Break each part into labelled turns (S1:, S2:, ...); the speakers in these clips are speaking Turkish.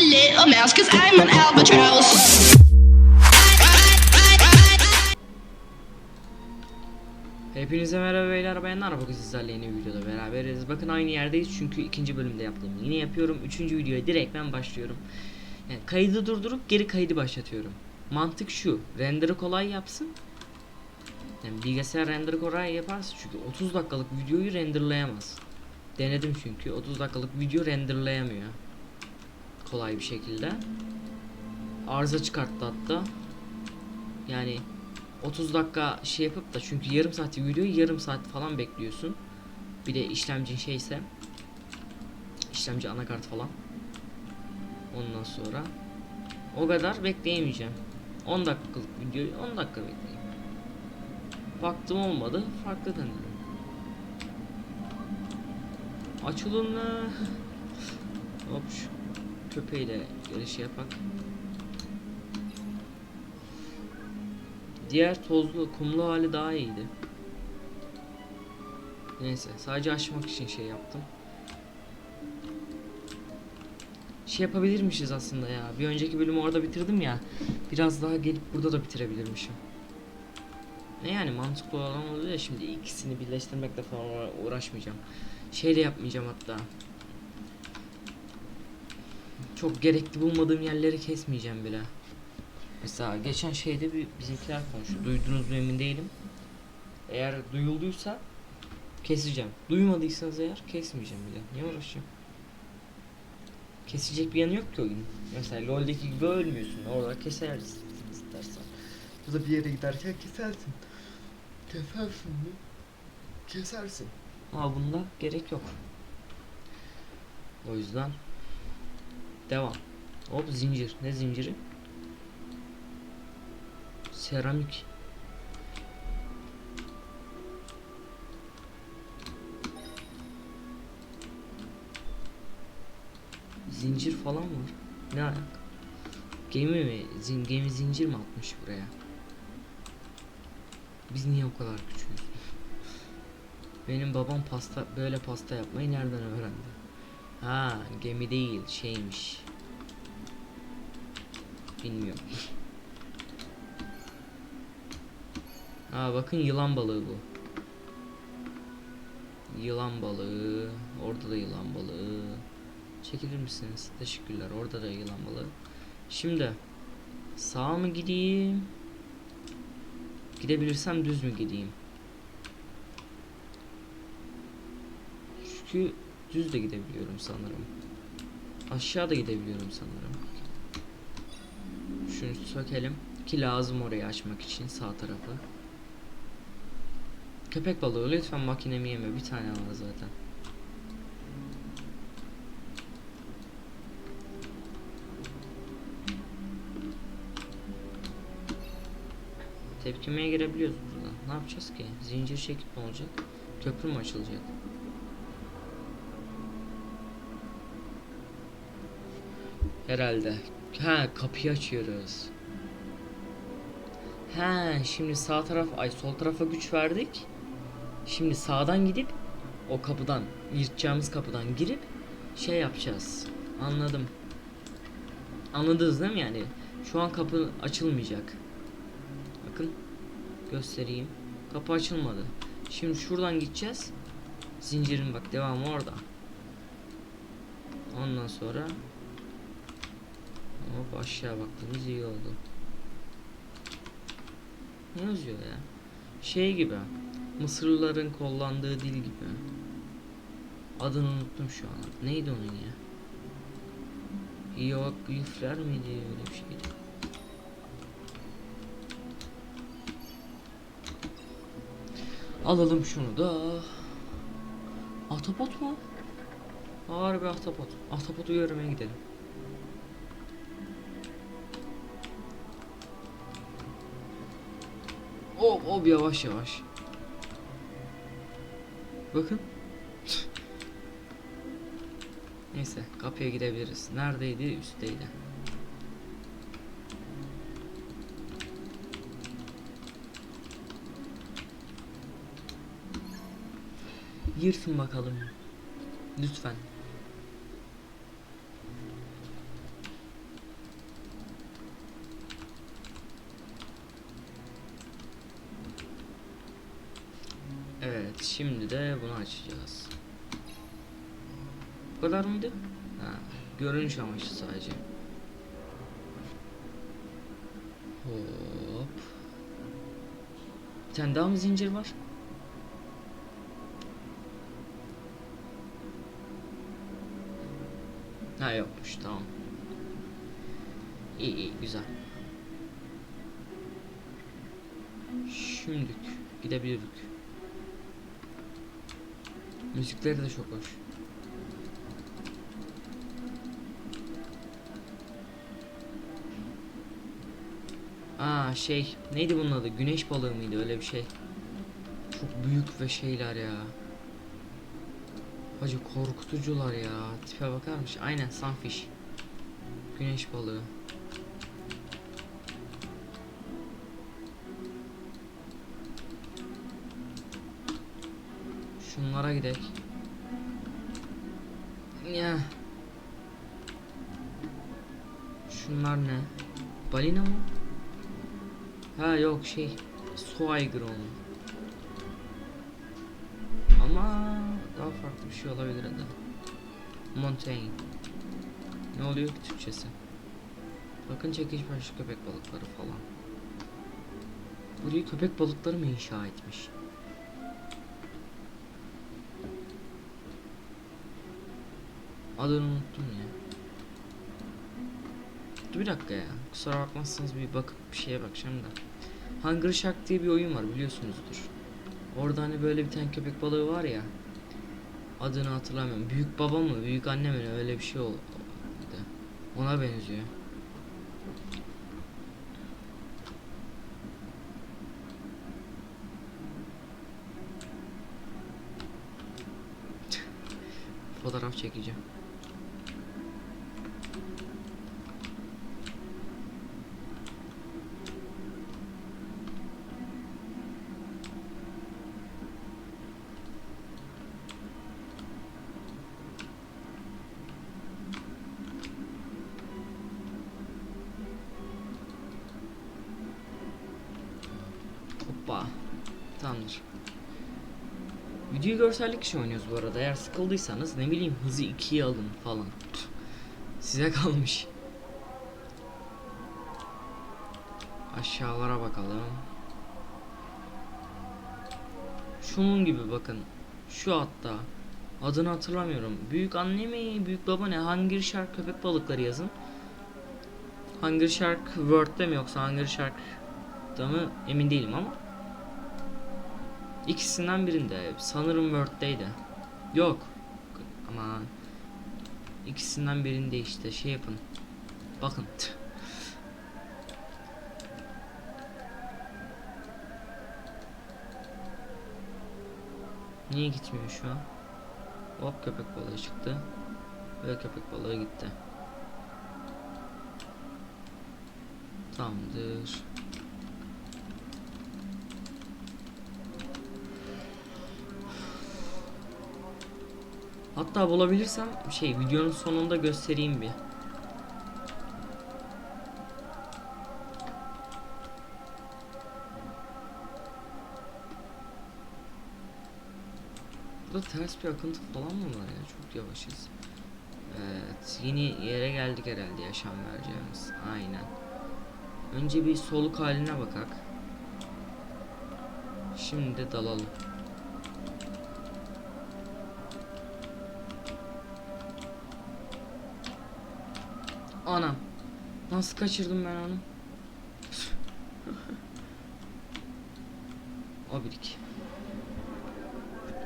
S1: little mouse, cause I'm an albatross.
S2: Hepinize merhaba beyler bayanlar bugün sizlerle yeni videoda beraberiz. Bakın aynı yerdeyiz çünkü ikinci bölümde yaptığımı yine yapıyorum. Üçüncü videoya direkt ben başlıyorum. Yani kaydı durdurup geri kaydı başlatıyorum. Mantık şu render'ı kolay yapsın. Yani bilgisayar render'ı kolay yaparsa çünkü 30 dakikalık videoyu renderlayamaz. Denedim çünkü 30 dakikalık video renderlayamıyor kolay bir şekilde arıza çıkarttı hatta yani 30 dakika şey yapıp da çünkü yarım saat videoyu yarım saat falan bekliyorsun. Bir de işlemcin şeyse işlemci anakart falan. Ondan sonra o kadar bekleyemeyeceğim. 10 dakikalık videoyu 10 dakika bekleyeyim. Baktım olmadı. Farklı denedim. Açılın. Hop şu köpeğiyle giriş yapak. Diğer tozlu kumlu hali daha iyiydi. Neyse sadece açmak için şey yaptım. Şey yapabilirmişiz aslında ya. Bir önceki bölümü orada bitirdim ya. Biraz daha gelip burada da bitirebilirmişim. Ne yani mantıklı olan oluyor ya şimdi ikisini birleştirmekle falan uğra- uğraşmayacağım. Şey de yapmayacağım hatta. Çok gerekli bulmadığım yerleri kesmeyeceğim bile. Mesela geçen şeyde bir bizimkiler konuştu. Duydunuz mu emin değilim. Eğer duyulduysa keseceğim. Duymadıysanız eğer kesmeyeceğim bile. Niye uğraşacağım? Kesecek bir yanı yok ki oyunun. Mesela LoL'deki gibi ölmüyorsun. Orada kesersin istersen. Ya da bir yere giderken kesersin. Kesersin mi? Kesersin. Ama bunda gerek yok. O yüzden devam. Hop zincir. Ne zinciri? Seramik. Zincir falan var. Ne alaka? Gemi mi? Zin gemi zincir mi atmış buraya? Biz niye o kadar küçüğüz? Benim babam pasta böyle pasta yapmayı nereden öğrendi? Ha, gemi değil, şeymiş. Bilmiyorum. Aa bakın yılan balığı bu. Yılan balığı. Orada da yılan balığı. Çekilir misiniz? Teşekkürler. Orada da yılan balığı. Şimdi sağa mı gideyim? Gidebilirsem düz mü gideyim? Çünkü düz de gidebiliyorum sanırım. Aşağı da gidebiliyorum sanırım. Şunu sökelim ki lazım orayı açmak için sağ tarafı. Köpek balığı lütfen makinemi yeme bir tane var zaten. Tepkimeye girebiliyoruz burada. Ne yapacağız ki? Zincir çekip ne olacak? Köprü mü açılacak? Herhalde. Ha kapıyı açıyoruz. He şimdi sağ taraf ay sol tarafa güç verdik. Şimdi sağdan gidip o kapıdan yırtacağımız kapıdan girip şey yapacağız. Anladım. Anladınız değil mi yani? Şu an kapı açılmayacak. Bakın göstereyim. Kapı açılmadı. Şimdi şuradan gideceğiz. Zincirin bak devamı orada. Ondan sonra hop aşağı baktığımız iyi oldu. Ne yazıyor ya? Şey gibi. Mısırlıların kullandığı dil gibi. Adını unuttum şu an. Neydi onun ya? Hieroglifler miydi öyle bir şeydi. Alalım şunu da. Ahtapot mu? Harbi ahtapot. Ahtapotu görmeye gidelim. Hop hop yavaş yavaş. Bakın. Neyse kapıya gidebiliriz. Neredeydi? Üstteydi. Yırtın bakalım. Lütfen. Şimdi de bunu açacağız. Bu kadar mıydı? Ha, görünüş amaçlı sadece. Hop. Bir tane daha mı zincir var? Ha yokmuş tamam. İyi iyi güzel. Şimdilik gidebiliriz. Müzikleri de çok hoş. Aa şey neydi bunun adı? Güneş balığı mıydı öyle bir şey? Çok büyük ve şeyler ya. Hacı korkutucular ya. Tipe bakarmış. Aynen sunfish. Güneş balığı. Şunlara gidelim. Ya. Şunlar ne? Balina mı? Ha yok şey. Su aygırı onun. Ama daha farklı bir şey olabilir adı. Montaigne. Ne oluyor ki Türkçesi? Bakın çekiç başlı köpek balıkları falan. Burayı köpek balıkları mı inşa etmiş? Adını unuttum ya. Dur bir dakika ya. Kusura bakmazsanız bir bakıp bir şeye bakacağım da. Hunger Shark diye bir oyun var biliyorsunuzdur. Orada hani böyle bir tane köpek balığı var ya. Adını hatırlamıyorum. Büyük baba mı, büyük anne mi öyle bir şey oldu. Ona benziyor. Fotoğraf çekeceğim. Hoppa. Tamamdır. Videoyu görsellik için oynuyoruz bu arada. Eğer sıkıldıysanız ne bileyim hızı 2'ye alın falan. Size kalmış. Aşağılara bakalım. Şunun gibi bakın. Şu hatta. Adını hatırlamıyorum. Büyük anne mi, büyük baba ne? Hunger Shark köpek balıkları yazın. Hunger Shark World'de mi yoksa Hunger Shark'da mı emin değilim ama. İkisinden birinde. Sanırım Word'deydi. Yok. Ama ikisinden birinde işte şey yapın. Bakın. Niye gitmiyor şu an? Hop köpek balığı çıktı. Ve köpek balığı gitti. Tamamdır. Hatta bulabilirsem şey videonun sonunda göstereyim bir. Burada ters bir akıntı falan mı var ya? Çok yavaşız. Evet, yeni yere geldik herhalde yaşam vereceğimiz. Aynen. Önce bir soluk haline bakak. Şimdi de dalalım. Anam. Nasıl kaçırdım ben onu? o birik.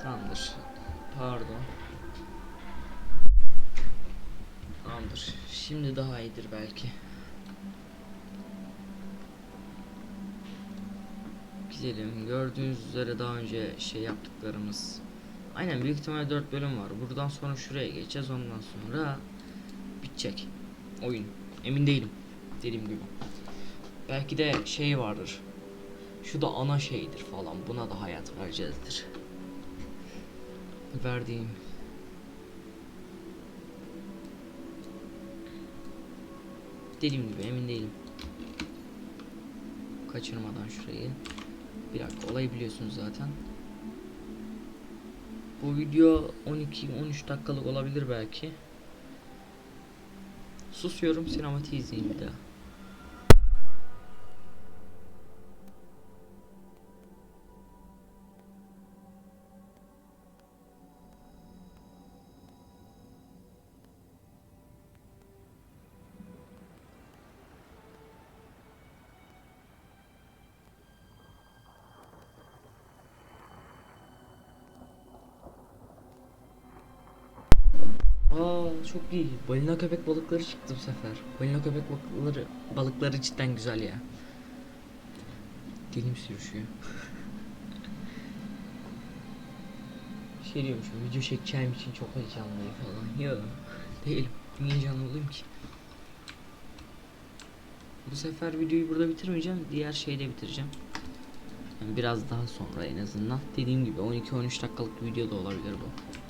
S2: Tamamdır. Pardon. Tamamdır. Şimdi daha iyidir belki. Gidelim. Gördüğünüz üzere daha önce şey yaptıklarımız. Aynen büyük ihtimalle 4 bölüm var. Buradan sonra şuraya geçeceğiz. Ondan sonra bitecek oyun. Emin değilim. Dediğim gibi. Belki de şey vardır. Şu da ana şeydir falan. Buna da hayat vereceğizdir. Verdiğim. Dediğim gibi emin değilim. Kaçırmadan şurayı. Bir dakika olayı biliyorsunuz zaten. Bu video 12-13 dakikalık olabilir belki. Susuyorum sinematiği izleyeyim bir daha. Aa çok iyi. Balina köpek balıkları çıktı bu sefer. Balina köpek balıkları balıkları cidden güzel ya. Dilim sürüşüyor. şey diyormuşum video çekeceğim için çok heyecanlıyım falan. Yok değilim. Niye heyecanlı ki? Bu sefer videoyu burada bitirmeyeceğim. Diğer şeyde bitireceğim. Yani biraz daha sonra en azından. Dediğim gibi 12-13 dakikalık bir video da olabilir bu.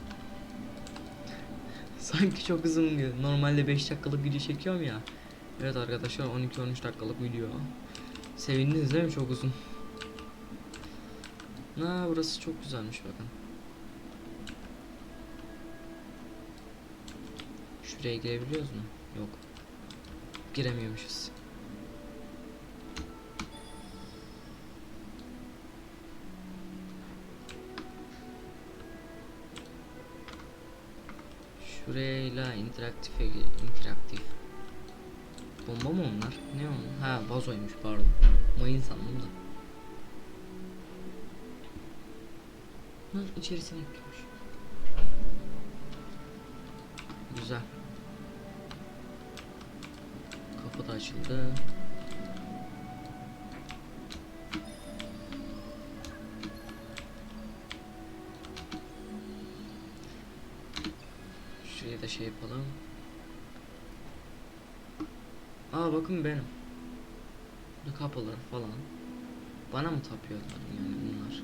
S2: Sanki çok uzun gibi. Normalde 5 dakikalık video çekiyorum ya. Evet arkadaşlar 12-13 dakikalık video. Sevindiniz değil mi? Çok uzun. Na burası çok güzelmiş bakın. Şuraya girebiliyoruz mu? Yok. Giremiyormuşuz. Şurayla interaktife interaktif. Bomba mı onlar? Ne onlar? Ha vazoymuş pardon. Mayın sandım da. Bunlar içerisine eklemiş. Güzel. Kapı da açıldı. Şey yapalım. Aa bakın benim. Bu kapılar falan. Bana mı tapıyorlar yani bunlar?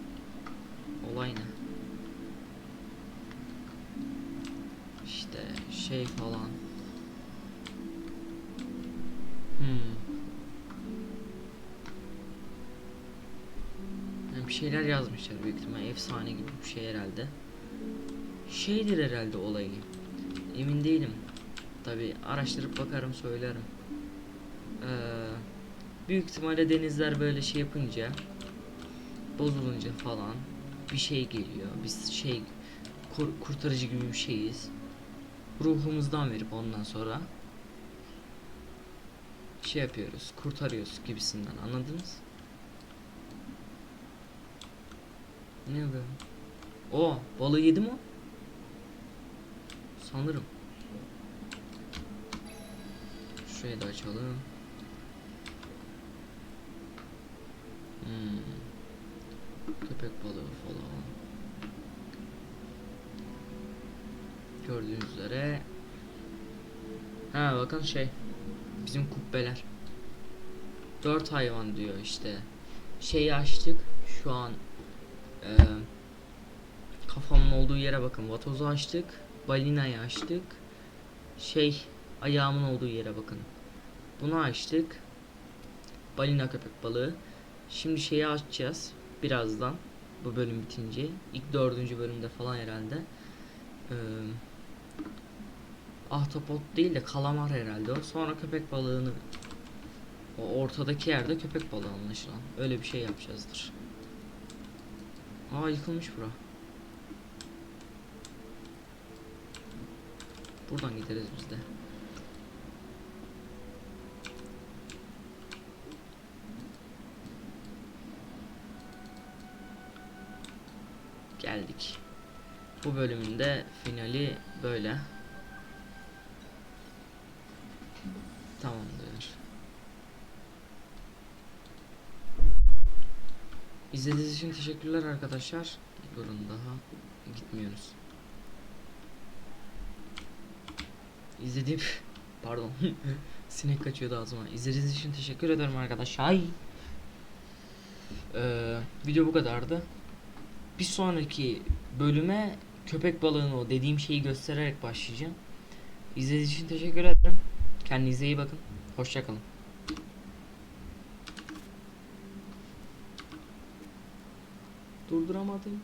S2: Olay ne? İşte şey falan. Hmm. Yani bir şeyler yazmışlar büyük ihtimal efsane gibi bir şey herhalde. Şeydir herhalde olayı. Emin değilim. Tabi araştırıp bakarım söylerim. Ee, büyük ihtimalle denizler böyle şey yapınca bozulunca falan bir şey geliyor. Biz şey kur- kurtarıcı gibi bir şeyiz. Ruhumuzdan verip ondan sonra şey yapıyoruz, kurtarıyoruz gibisinden. Anladınız? Ne be? O balığı yedi mi? Sanırım. Şurayı da açalım. Hmm. Köpek balığı falan. Gördüğünüz üzere. Ha bakın şey. Bizim kubbeler. Dört hayvan diyor işte. Şeyi açtık. Şu an eee kafamın olduğu yere bakın. Vatozu açtık. Balinayı açtık. Şey ayağımın olduğu yere bakın. Bunu açtık. Balina köpek balığı. Şimdi şeyi açacağız. Birazdan. Bu bölüm bitince. İlk dördüncü bölümde falan herhalde. Ee, ahtapot değil de kalamar herhalde. Sonra köpek balığını o ortadaki yerde köpek balığı anlaşılan. Öyle bir şey yapacağızdır. Aa yıkılmış bura. Buradan gideriz biz de. Geldik. Bu bölümün de finali böyle. Tamamdır. İzlediğiniz için teşekkürler arkadaşlar. Durun daha gitmiyoruz. İzlediğim pardon sinek kaçıyordu ağzıma. İzlediğiniz için teşekkür ederim arkadaşlar. Ee, video bu kadardı. Bir sonraki bölüme köpek balığını o dediğim şeyi göstererek başlayacağım. İzlediğiniz için teşekkür ederim. Kendinize iyi bakın. Hoşçakalın. Durduramadım.